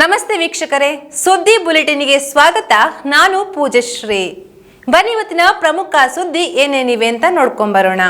ನಮಸ್ತೆ ವೀಕ್ಷಕರೇ ಸುದ್ದಿ ಬುಲೆಟಿನ್ಗೆ ಸ್ವಾಗತ. ನಾನು ಪೂಜಶ್ರೀ. ಬನ್ನಿ ಇವತ್ತಿನ ಪ್ರಮುಖ ಸುದ್ದಿ ಏನೇನಿವೆ ಅಂತ ನೋಡ್ಕೊಂಬರೋಣ.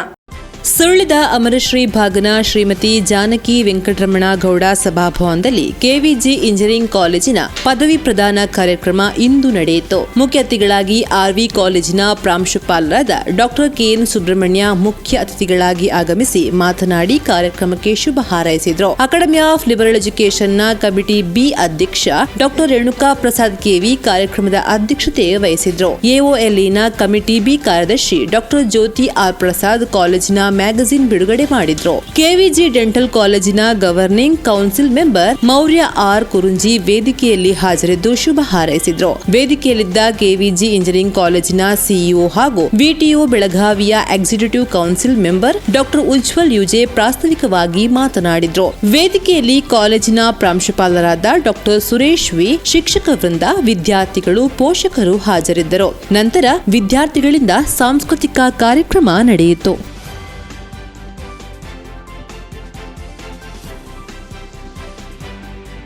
ಸುಳ್ಳಿದ ಅಮರಶ್ರೀ ಭಾಗನ ಶ್ರೀಮತಿ ಜಾನಕಿ ವೆಂಕಟರಮಣ ಗೌಡ ಸಭಾಭವನದಲ್ಲಿ ಕೆವಿಜಿ ಇಂಜಿನಿಯರಿಂಗ್ ಕಾಲೇಜಿನ ಪದವಿ ಪ್ರದಾನ ಕಾರ್ಯಕ್ರಮ ಇಂದು ನಡೆಯಿತು. ಮುಖ್ಯ ಅತಿಥಿಗಳಾಗಿ ಆರ್ವಿ ಕಾಲೇಜಿನ ಪ್ರಾಂಶುಪಾಲರಾದ ಡಾಕ್ಟರ್ ಕೆಎನ್ ಸುಬ್ರಹ್ಮಣ್ಯ ಮುಖ್ಯ ಅತಿಥಿಗಳಾಗಿ ಆಗಮಿಸಿ ಮಾತನಾಡಿ ಕಾರ್ಯಕ್ರಮಕ್ಕೆ ಶುಭ ಹಾರೈಸಿದರು. ಅಕಾಡೆಮಿ ಆಫ್ ಲಿಬರಲ್ ಎಜುಕೇಷನ್ನ ಕಮಿಟಿ ಬಿ ಅಧ್ಯಕ್ಷ doctor Renuka Prasad K V ಕಾರ್ಯಕ್ರಮದ ಅಧ್ಯಕ್ಷತೆ ವಹಿಸಿದ್ರು. ಎಒಎಲ್ಇನ ಕಮಿಟಿ ಬಿ ಕಾರ್ಯದರ್ಶಿ ಡಾಕ್ಟರ್ ಜ್ಯೋತಿ ಆರ್ ಪ್ರಸಾದ್ ಕಾಲೇಜಿನ ಮ್ಯಾಗಜಿನ್ ಬಿಡುಗಡೆ ಮಾಡಿದ್ರು. ಕೆವಿಜಿ ಡೆಂಟಲ್ ಕಾಲೇಜಿನ governing council member Maurya R Kurunji ವೇದಿಕೆಯಲ್ಲಿ ಹಾಜರಿದ್ದು ಶುಭ ಹಾರೈಸಿದ್ರು. ವೇದಿಕೆಯಲ್ಲಿದ್ದ ಕೆವಿಜಿ ಇಂಜಿನಿಯರಿಂಗ್ ಕಾಲೇಜಿನ ಸಿಇಒ ಹಾಗೂ ವಿಟಿಒ ಬೆಳಗಾವಿಯ executive council member doctor Ujwal U J ಪ್ರಾಸ್ತಾವಿಕವಾಗಿ ಮಾತನಾಡಿದ್ರು. ವೇದಿಕೆಯಲ್ಲಿ ಕಾಲೇಜಿನ ಪ್ರಾಂಶುಪಾಲರಾದ ಡಾಕ್ಟರ್ ಸುರೇಶ್ ವಿ, ಶಿಕ್ಷಕ ವೃಂದ, ವಿದ್ಯಾರ್ಥಿಗಳು, ಪೋಷಕರು ಹಾಜರಿದ್ದರು. ನಂತರ ವಿದ್ಯಾರ್ಥಿಗಳಿಂದ ಸಾಂಸ್ಕೃತಿಕ ಕಾರ್ಯಕ್ರಮ ನಡೆಯಿತು.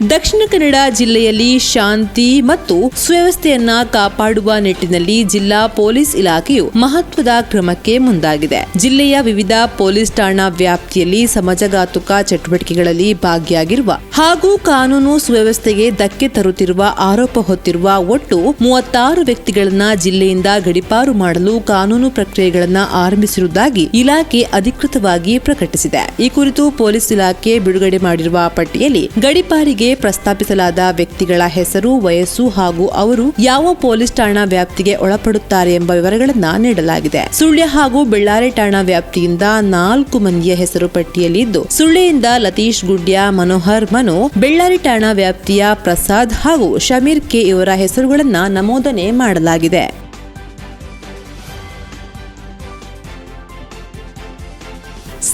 ದಕ್ಷಿಣ ಕನ್ನಡ ಜಿಲ್ಲೆಯಲ್ಲಿ ಶಾಂತಿ ಮತ್ತು ಸುವ್ಯವಸ್ಥೆಯನ್ನ ಕಾಪಾಡುವ ನಿಟ್ಟಿನಲ್ಲಿ ಜಿಲ್ಲಾ ಪೊಲೀಸ್ ಇಲಾಖೆಯು ಮಹತ್ವದ ಕ್ರಮಕ್ಕೆ ಮುಂದಾಗಿದೆ. ಜಿಲ್ಲೆಯ ವಿವಿಧ ಪೊಲೀಸ್ ಠಾಣಾ ವ್ಯಾಪ್ತಿಯಲ್ಲಿ ಸಮಾಜಘಾತುಕ ಚಟುವಟಿಕೆಗಳಲ್ಲಿ ಭಾಗಿಯಾಗಿರುವ ಹಾಗೂ ಕಾನೂನು ಸುವ್ಯವಸ್ಥೆಗೆ ಧಕ್ಕೆ ತರುತ್ತಿರುವ ಆರೋಪ ಹೊತ್ತಿರುವ ಒಟ್ಟು ಮೂವತ್ತಾರು ವ್ಯಕ್ತಿಗಳನ್ನ ಜಿಲ್ಲೆಯಿಂದ ಗಡಿಪಾರು ಮಾಡಲು ಕಾನೂನು ಪ್ರಕ್ರಿಯೆಗಳನ್ನ ಆರಂಭಿಸಿರುವುದಾಗಿ ಇಲಾಖೆ ಅಧಿಕೃತವಾಗಿ ಪ್ರಕಟಿಸಿದೆ. ಈ ಕುರಿತು ಪೊಲೀಸ್ ಇಲಾಖೆ ಬಿಡುಗಡೆ ಮಾಡಿರುವ ಪಟ್ಟಿಯಲ್ಲಿ ಗಡಿಪಾರಿಗೆ ಪ್ರಸ್ತಾಪಿಸಲಾದ ವ್ಯಕ್ತಿಗಳ ಹೆಸರು, ವಯಸ್ಸು ಹಾಗೂ ಅವರು ಯಾವ ಪೊಲೀಸ್ ಠಾಣಾ ವ್ಯಾಪ್ತಿಗೆ ಒಳಪಡುತ್ತಾರೆ ಎಂಬ ವಿವರಗಳನ್ನು ನೀಡಲಾಗಿದೆ. ಸುಳ್ಯ ಹಾಗೂ ಬೆಳ್ಳಾರೆ ಠಾಣಾ ವ್ಯಾಪ್ತಿಯಿಂದ ನಾಲ್ಕು ಮಂದಿಯ ಹೆಸರು ಪಟ್ಟಿಯಲ್ಲಿದ್ದು ಸುಳ್ಳೆಯಿಂದ ಲತೀಶ್ ಗುಡ್ಯ, ಮನೋಹರ್ ಮನು, ಬೆಳ್ಳಾರಿ ಠಾಣಾ ವ್ಯಾಪ್ತಿಯ ಪ್ರಸಾದ್ ಹಾಗೂ ಶಮೀರ್ ಕೆ ಇವರ ಹೆಸರುಗಳನ್ನು ನಮೂದನೆ ಮಾಡಲಾಗಿದೆ.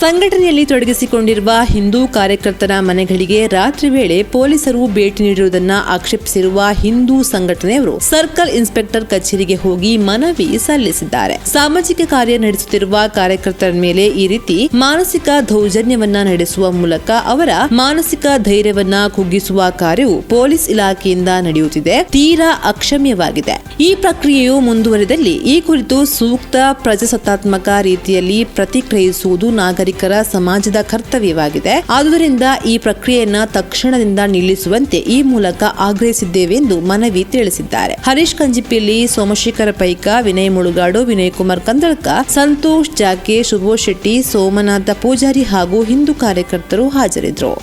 ಸಂಘಟನೆಯಲ್ಲಿ ತೊಡಗಿಸಿಕೊಂಡಿರುವ ಹಿಂದೂ ಕಾರ್ಯಕರ್ತರ ಮನೆಗಳಿಗೆ ರಾತ್ರಿ ವೇಳೆ ಪೊಲೀಸರು ಭೇಟಿ ನೀಡಿರುವುದನ್ನು ಆಕ್ಷೇಪಿಸಿರುವ ಹಿಂದೂ ಸಂಘಟನೆಯವರು ಸರ್ಕಲ್ ಇನ್ಸ್ಪೆಕ್ಟರ್ ಕಚೇರಿಗೆ ಹೋಗಿ ಮನವಿ ಸಲ್ಲಿಸಿದ್ದಾರೆ. ಸಾಮಾಜಿಕ ಕಾರ್ಯ ನಡೆಸುತ್ತಿರುವ ಕಾರ್ಯಕರ್ತರ ಮೇಲೆ ಈ ರೀತಿ ಮಾನಸಿಕ ದೌರ್ಜನ್ಯವನ್ನ ನಡೆಸುವ ಮೂಲಕ ಅವರ ಮಾನಸಿಕ ಧೈರ್ಯವನ್ನ ಕುಗ್ಗಿಸುವ ಕಾರ್ಯವು ಪೊಲೀಸ್ ಇಲಾಖೆಯಿಂದ ನಡೆಯುತ್ತಿದೆ. ತೀರಾ ಅಕ್ಷಮ್ಯವಾಗಿದೆ. ಈ ಪ್ರಕ್ರಿಯೆಯು ಮುಂದುವರೆದಲ್ಲಿ ಈ ಕುರಿತು ಸೂಕ್ತ ಪ್ರಜಾಸತ್ತಾತ್ಮಕ ರೀತಿಯಲ್ಲಿ ಪ್ರತಿಕ್ರಿಯಿಸುವುದು ನಾಗರಿಕರ ಸಮಾಜದ ಕರ್ತವ್ಯವಾಗಿದೆ. ಆದುದರಿಂದ ಈ ಪ್ರಕ್ರಿಯೆಯನ್ನು ತಕ್ಷಣದಿಂದ ನಿಲ್ಲಿಸುವಂತೆ ಈ ಮೂಲಕ ಆಗ್ರಹಿಸಿದ್ದೇವೆ ಎಂದು ಮನವಿ ತಿಳಿಸಿದ್ದಾರೆ. ಹರೀಶ್ ಕಂಜಿಪಿಲ್ಲಿ, ಸೋಮಶೇಖರ ಪೈಕ, ವಿನಯ್ ಮುಳುಗಾಡು, ವಿನಯ್ ಕುಮಾರ್ ಕಂದಳ್ಕ, ಸಂತೋಷ್ ಜಾಕೆ ಶುಭೋ ಶೆಟ್ಟಿ, ಸೋಮನಾಥ ಪೂಜಾರಿ ಹಾಗೂ ಹಿಂದೂ ಕಾರ್ಯಕರ್ತರು ಹಾಜರಿದ್ದರು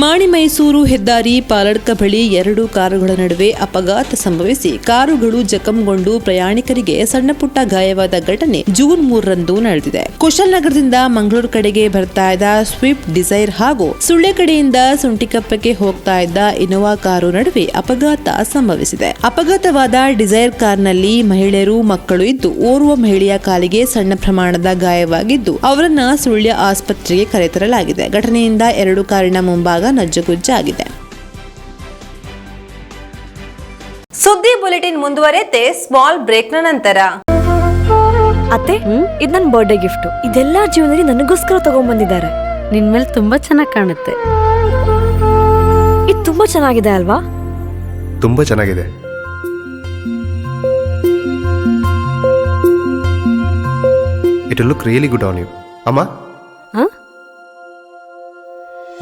ಮಾಣಿ ಮೈಸೂರು ಹೆದ್ದಾರಿ ಪಾಲಡ್ಕ ಬಳಿ ಎರಡು ಕಾರುಗಳ ನಡುವೆ ಅಪಘಾತ ಸಂಭವಿಸಿ ಕಾರುಗಳು ಜಖಂಗೊಂಡು ಪ್ರಯಾಣಿಕರಿಗೆ ಸಣ್ಣಪುಟ್ಟ ಗಾಯವಾದ ಘಟನೆ ಜೂನ್ ಮೂರರಂದು ನಡೆದಿದೆ. ಕುಶಲ್ನಗರದಿಂದ ಮಂಗಳೂರು ಕಡೆಗೆ ಬರ್ತಾ ಇದ್ದ ಸ್ವಿಫ್ಟ್ ಡಿಸೈರ್ ಹಾಗೂ ಸುಳ್ಳೆ ಕಡೆಯಿಂದ ಸುಂಟಿಕಪ್ಪಕ್ಕೆ ಹೋಗ್ತಾ ಇದ್ದ ಇನೋವಾ ಕಾರು ನಡುವೆ ಅಪಘಾತ ಸಂಭವಿಸಿದೆ. ಅಪಘಾತವಾದ ಡಿಸೈರ್ ಕಾರ್ನಲ್ಲಿ ಮಹಿಳೆಯರು ಮಕ್ಕಳು ಇದ್ದು, ಓರ್ವ ಮಹಿಳೆಯ ಕಾಲಿಗೆ ಸಣ್ಣ ಪ್ರಮಾಣದ ಗಾಯವಾಗಿದ್ದು, ಅವರನ್ನ ಸುಳ್ಯ ಆಸ್ಪತ್ರೆಗೆ ಕರೆತರಲಾಗಿದೆ. ಘಟನೆಯಿಂದ ಎರಡು ಕಾರಿನ ಮುಂಭಾಗ ನಜ್ಜುಗುಜ್ಜಾಗಿದೆ. ಸುದ್ದಿ ಬುಲೆಟಿನ್ ಮುಂದುವರೆತೆ ಸ್ಮಾಲ್ ಬ್ರೇಕ್ನ ನಂತರ. ಅತ್ತೆ ಇದು ನನ್ನ ಬರ್ಡೇ ಗಿಫ್ಟ್ ಇದೆಲ್ಲ ಜೀವನದಲ್ಲಿ ನನಗೋಸ್ಕರ ತಗೊಂಡ್ಬಂದಿದ್ದಾರೆ ನಿನ್ ಮೇಲೆ ತುಂಬಾ ಚೆನ್ನಾಗಿ ಕಾಣುತ್ತೆ. ಇದು ತುಂಬಾ ಚೆನ್ನಾಗಿದೆ ಅಲ್ವಾ? ತುಂಬಾ ಚೆನ್ನಾಗಿದೆ. It look really good on you ಅಮ್ಮ?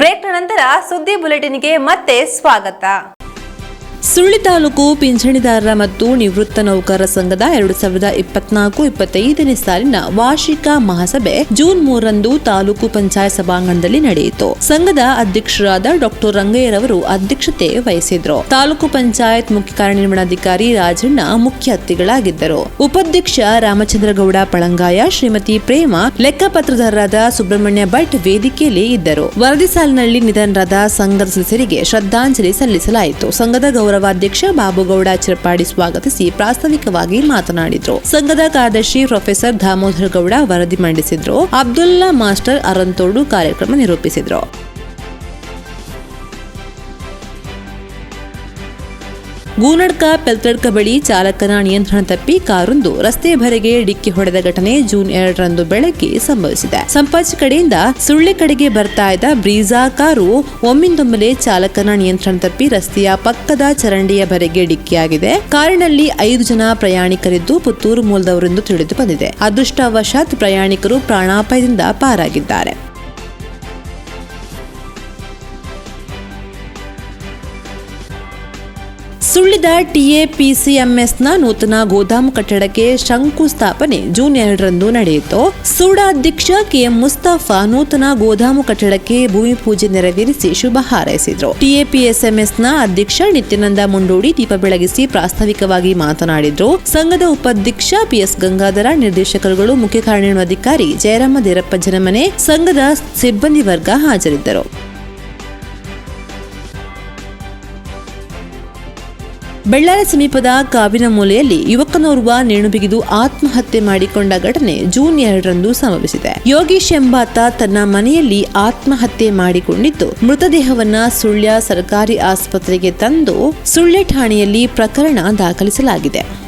ಬ್ರೇಕ್ನ ನಂತರ ಸುದ್ದಿ ಬುಲೆಟಿನ್ಗೆ ಮತ್ತೆ ಸ್ವಾಗತ. ಸುಳ್ಳಿ ತಾಲೂಕು ಪಿಂಚಣಿದಾರರ ಮತ್ತು ನಿವೃತ್ತ ನೌಕರರ ಸಂಘದ ಎರಡು ಸಾವಿರದ ಇಪ್ಪತ್ನಾಲ್ಕು ಇಪ್ಪತ್ತೈದನೇ ಸಾಲಿನ ವಾರ್ಷಿಕ ಮಹಾಸಭೆ ಜೂನ್ ಮೂರರಂದು ತಾಲೂಕು ಪಂಚಾಯತ್ ಸಭಾಂಗಣದಲ್ಲಿ ನಡೆಯಿತು. ಸಂಘದ ಅಧ್ಯಕ್ಷರಾದ ಡಾಕ್ಟರ್ ರಂಗಯ್ಯರವರು ಅಧ್ಯಕ್ಷತೆ ವಹಿಸಿದ್ರು. ತಾಲೂಕು ಪಂಚಾಯತ್ ಮುಖ್ಯ ಕಾರ್ಯನಿರ್ವಹಣಾಧಿಕಾರಿ ರಾಜಣ್ಣ ಮುಖ್ಯ ಅತಿಥಿಗಳಾಗಿದ್ದರು. ಉಪಾಧ್ಯಕ್ಷ ರಾಮಚಂದ್ರಗೌಡ ಪಳಂಗಾಯ, ಶ್ರೀಮತಿ ಪ್ರೇಮ ಲೆಕ್ಕಪತ್ರದಾರರಾದ ಸುಬ್ರಹ್ಮಣ್ಯ ಭಟ್ ವೇದಿಕೆಯಲ್ಲಿ ಇದ್ದರು. ವರದಿ ಸಾಲಿನಲ್ಲಿ ನಿಧನರಾದ ಸಂಘದ ಸದಸ್ಯರಿಗೆ ಶ್ರದ್ಧಾಂಜಲಿ ಸಲ್ಲಿಸಲಾಯಿತು. ಸಂಘದ ಗೌರವಾಧ್ಯಕ್ಷ ಬಾಬುಗೌಡ ಚಿರಪಾಡಿ ಸ್ವಾಗತಿಸಿ ಪ್ರಾಸ್ತಾವಿಕವಾಗಿ ಮಾತನಾಡಿದರು. ಸಂಘದ ಕಾರ್ಯದರ್ಶಿ ಪ್ರೊಫೆಸರ್ ದಾಮೋದರ ಗೌಡ ವರದಿ ಮಂಡಿಸಿದ್ರು. ಅಬ್ದುಲ್ಲಾ ಮಾಸ್ಟರ್ ಅರಂತೋಡು ಕಾರ್ಯಕ್ರಮ ನಿರೂಪಿಸಿದ್ರು. ಗೂನಡ್ಕ, ಪೆಲ್ತಡ್ಕ ಬಳಿ ಚಾಲಕನ ನಿಯಂತ್ರಣ ತಪ್ಪಿ ಕಾರೊಂದು ರಸ್ತೆ ಬರೆಗೆ ಡಿಕ್ಕಿ ಹೊಡೆದ ಘಟನೆ ಜೂನ್ ಎರಡರಂದು ಬೆಳಗ್ಗೆ ಸಂಭವಿಸಿದೆ. ಸಂಪಾಜಿ ಕಡೆಯಿಂದ ಸುಳ್ಳೆ ಕಡೆಗೆ ಬರ್ತಾ ಇದ್ದ ಬ್ರೀಜಾ ಕಾರು ಒಮ್ಮಿಂದೊಮ್ಮೆಲೆ ಚಾಲಕನ ನಿಯಂತ್ರಣ ತಪ್ಪಿ ರಸ್ತೆಯ ಪಕ್ಕದ ಚರಂಡಿಯ ಬರೆಗೆ ಡಿಕ್ಕಿಯಾಗಿದೆ. ಕಾರಿನಲ್ಲಿ ಐದು ಜನ ಪ್ರಯಾಣಿಕರಿದ್ದು ಪುತ್ತೂರು ಮೂಲದವರೆಂದು ತಿಳಿದು ಬಂದಿದೆ. ಅದೃಷ್ಟವಶಾತ್ ಪ್ರಯಾಣಿಕರು ಪ್ರಾಣಾಪಾಯದಿಂದ ಪಾರಾಗಿದ್ದಾರೆ. ಸುಳ್ಳಿದ ಟಿಎಪಿಸಿಎಂಎಸ್ನ ನೂತನ ಗೋದಾಮು ಕಟ್ಟಡಕ್ಕೆ ಶಂಕುಸ್ಥಾಪನೆ ಜೂನ್ ಎರಡರಂದು ನಡೆಯಿತು. ಅಧ್ಯಕ್ಷ ಕೆಎಂ ಮುಸ್ತಾಫಾ ನೂತನ ಗೋದಾಮು ಕಟ್ಟಡಕ್ಕೆ ಭೂಮಿ ಪೂಜೆ ನೆರವೇರಿಸಿ ಶುಭ ಹಾರೈಸಿದ್ರು. ಟಿಎಪಿಎಸ್ಎಂಎಸ್ನ ಅಧ್ಯಕ್ಷ ನಿತ್ಯಾನಂದ ಮುಂಡೋಡಿ ದೀಪ ಬೆಳಗಿಸಿ ಪ್ರಾಸ್ತಾವಿಕವಾಗಿ ಮಾತನಾಡಿದ್ರು. ಸಂಘದ ಉಪಾಧ್ಯಕ್ಷ ಪಿಎಸ್ ಗಂಗಾಧರ, ನಿರ್ದೇಶಕರುಗಳು, ಮುಖ್ಯ ಕಾರ್ಯನಿರ್ವಹಣಾಧಿಕಾರಿ ಜಯರಾಮ ದೇರಪ್ಪ ಜನಮನೆ, ಸಂಘದ ಸಿಬ್ಬಂದಿ ವರ್ಗ ಹಾಜರಿದ್ದರು. ಬೆಳ್ಳಾರಿ ಸಮೀಪದ ಕಾವಿನ ಮೂಲೆಯಲ್ಲಿ ಯುವಕನೋರ್ವ ನೇಣು ಬಿಗಿದು ಆತ್ಮಹತ್ಯೆ ಮಾಡಿಕೊಂಡ ಘಟನೆ ಜೂನ್ ಎರಡರಂದು ಸಂಭವಿಸಿದೆ. ಯೋಗೀಶ್ ಎಂಬಾತ ತನ್ನ ಮನೆಯಲ್ಲಿ ಆತ್ಮಹತ್ಯೆ ಮಾಡಿಕೊಂಡಿದ್ದು, ಮೃತದೇಹವನ್ನ ಸುಳ್ಯ ಸರ್ಕಾರಿ ಆಸ್ಪತ್ರೆಗೆ ತಂದು ಸುಳ್ಯ ಠಾಣೆಯಲ್ಲಿ ಪ್ರಕರಣ ದಾಖಲಿಸಲಾಗಿದೆ.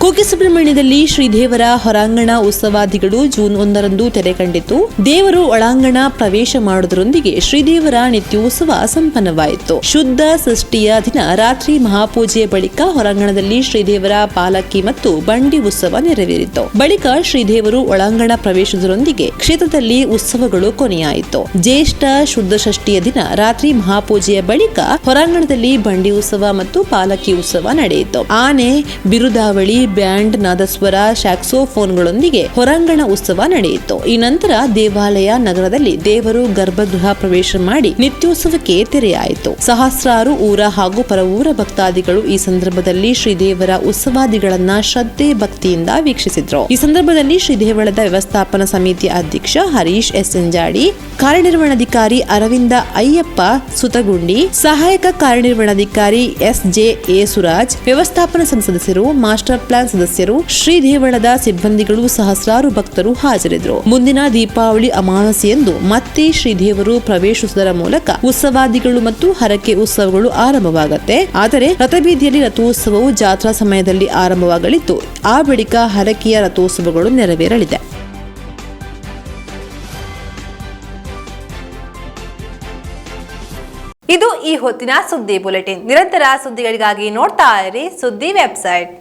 ಕುಕ್ಕೆ ಸುಬ್ರಹ್ಮಣ್ಯದಲ್ಲಿ ಶ್ರೀದೇವರ ಹೊರಾಂಗಣ ಉತ್ಸವಾದಿಗಳು ಜೂನ್ ಒಂದರಂದು ತೆರೆ ಕಂಡಿತು. ದೇವರು ಒಳಾಂಗಣ ಪ್ರವೇಶ ಮಾಡುವುದರೊಂದಿಗೆ ಶ್ರೀದೇವರ ನಿತ್ಯೋತ್ಸವ ಸಂಪನ್ನವಾಯಿತು. ಶುದ್ಧ ಷಷ್ಠಿಯ ದಿನ ರಾತ್ರಿ ಮಹಾಪೂಜೆಯ ಬಳಿಕ ಹೊರಾಂಗಣದಲ್ಲಿ ಶ್ರೀದೇವರ ಪಾಲಕಿ ಮತ್ತು ಬಂಡಿ ಉತ್ಸವ ನೆರವೇರಿತು. ಬಳಿಕ ಶ್ರೀದೇವರು ಒಳಾಂಗಣ ಪ್ರವೇಶದರೊಂದಿಗೆ ಕ್ಷೇತ್ರದಲ್ಲಿ ಉತ್ಸವಗಳು ಕೊನೆಯಾಯಿತು. ಜ್ಯೇಷ್ಠ ಶುದ್ಧ ಷಷ್ಠಿಯ ದಿನ ರಾತ್ರಿ ಮಹಾಪೂಜೆಯ ಬಳಿಕ ಹೊರಾಂಗಣದಲ್ಲಿ ಬಂಡಿ ಉತ್ಸವ ಮತ್ತು ಪಾಲಕಿ ಉತ್ಸವ ನಡೆಯಿತು. ಆನೆ, ಬಿರುದಾವಳಿ ಬ್ಯಾಂಡ್ ನಾದಸ್ವರ ಶಾಕ್ಸೋಫೋನ್ಗಳೊಂದಿಗೆ ಹೊರಾಂಗಣ ಉತ್ಸವ ನಡೆಯಿತು. ಈ ನಂತರ ದೇವಾಲಯ ನಗರದಲ್ಲಿ ದೇವರು ಗರ್ಭಗೃಹ ಪ್ರವೇಶ ಮಾಡಿ ನಿತ್ಯೋತ್ಸವಕ್ಕೆ ತೆರೆಯಾಯಿತು. ಸಹಸ್ರಾರು ಊರ ಹಾಗೂ ಪರವೂರ ಭಕ್ತಾದಿಗಳು ಈ ಸಂದರ್ಭದಲ್ಲಿ ಶ್ರೀದೇವರ ಉತ್ಸವಾದಿಗಳನ್ನ ಶ್ರದ್ಧೆ ಭಕ್ತಿಯಿಂದ ವೀಕ್ಷಿಸಿದ್ರು. ಈ ಸಂದರ್ಭದಲ್ಲಿ ಶ್ರೀದೇವಳದ ವ್ಯವಸ್ಥಾಪನಾ ಸಮಿತಿ ಅಧ್ಯಕ್ಷ ಹರೀಶ್ ಎಸ್. ಎಂಜಾಡಿ ಕಾರ್ಯನಿರ್ವಹಣಾಧಿಕಾರಿ ಅರವಿಂದ ಅಯ್ಯಪ್ಪ ಸುತಗುಂಡಿ, ಸಹಾಯಕ ಕಾರ್ಯನಿರ್ವಹಣಾಧಿಕಾರಿ ಎಸ್. ಜೆ. ಎ. ಸುರಾಜ್, ವ್ಯವಸ್ಥಾಪನಾ ಸಂಸದಸ್ಯರು ಮಾಸ್ಟರ್ ಪ್ಲಾನ್ ಸದಸ್ಯರು ಶ್ರೀದೇವಳದ ಸಿಬ್ಬಂದಿಗಳು ಸಹಸ್ರಾರು ಭಕ್ತರು ಹಾಜರಿದ್ದರು. ಮುಂದಿನ ದೀಪಾವಳಿ ಅಮಾವಾಸ್ಯೆಯಂದು ಮತ್ತೆ ಶ್ರೀದೇವರು ಪ್ರವೇಶಿಸುವುದರ ಮೂಲಕ ಉತ್ಸವಾದಿಗಳು ಮತ್ತು ಹರಕೆ ಉತ್ಸವಗಳು ಆರಂಭವಾಗುತ್ತೆ. ಆದರೆ ರಥಬೀದಿಯಲ್ಲಿ ರಥೋತ್ಸವವು ಜಾತ್ರಾ ಸಮಯದಲ್ಲಿ ಆರಂಭವಾಗಲಿದ್ದು, ಆ ಬಳಿಕ ಹರಕೆಯ ರಥೋತ್ಸವಗಳು ನೆರವೇರಲಿದೆ. ಇದು ಈ ಹೊತ್ತಿನ ಸುದ್ದಿ ಬುಲೆಟಿನ್. ನಿರಂತರ ಸುದ್ದಿಗಳಿಗಾಗಿ ನೋಡ್ತಾ ಇರಿ ಸುದ್ದಿ ವೆಬ್ಸೈಟ್.